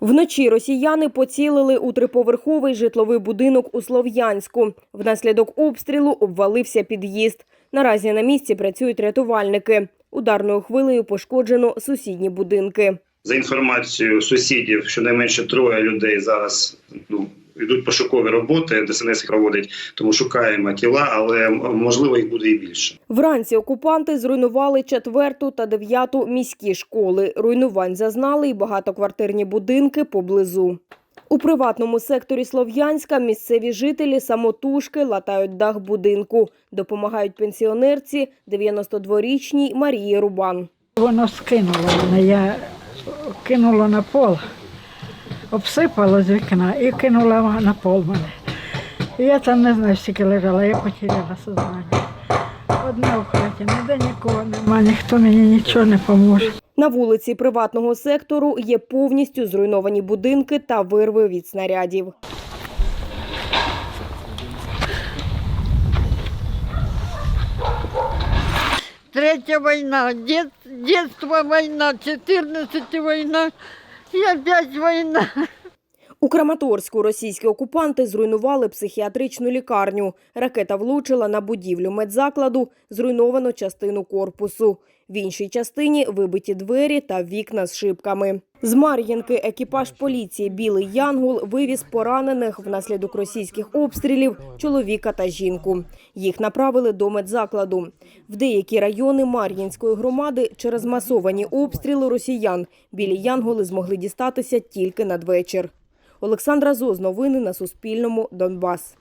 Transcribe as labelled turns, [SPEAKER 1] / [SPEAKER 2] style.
[SPEAKER 1] Вночі росіяни поцілили у триповерховий житловий будинок у Слов'янську. Внаслідок обстрілу обвалився під'їзд. Наразі на місці працюють рятувальники. Ударною хвилею пошкоджено сусідні будинки.
[SPEAKER 2] За інформацією сусідів, щонайменше троє людей зараз ну, йдуть пошукові роботи, ДСНС їх проводить, тому шукаємо тіла, але можливо їх буде і більше.
[SPEAKER 1] Вранці окупанти зруйнували четверту та дев'яту міські школи. Руйнувань зазнали й багатоквартирні будинки поблизу. У приватному секторі Слов'янська місцеві жителі самотужки латають дах будинку. Допомагають пенсіонерці 92-річній Марії Рубан.
[SPEAKER 3] Воно скинуло мене, я кинула на пол, обсипала з вікна і кинула на пол мене. І я там не знаю, скільки лежала, я потеряла сознання. Одна в хаті, ніде нікого нема, ніхто мені нічого не поможе.
[SPEAKER 1] На вулиці приватного сектору є повністю зруйновані будинки та вирви від снарядів.
[SPEAKER 4] Третья война, дет, детство война, 14 война и опять война.
[SPEAKER 1] У Краматорську російські окупанти зруйнували психіатричну лікарню. Ракета влучила на будівлю медзакладу, зруйновано частину корпусу. В іншій частині вибиті двері та вікна з шибками. З Мар'їнки екіпаж поліції Білий Янгол вивіз поранених внаслідок російських обстрілів чоловіка та жінку. Їх направили до медзакладу. В деякі райони Мар'їнської громади через масовані обстріли росіян білі янголи змогли дістатися тільки надвечір. Олександра Зоз. Новини на Суспільному. Донбас.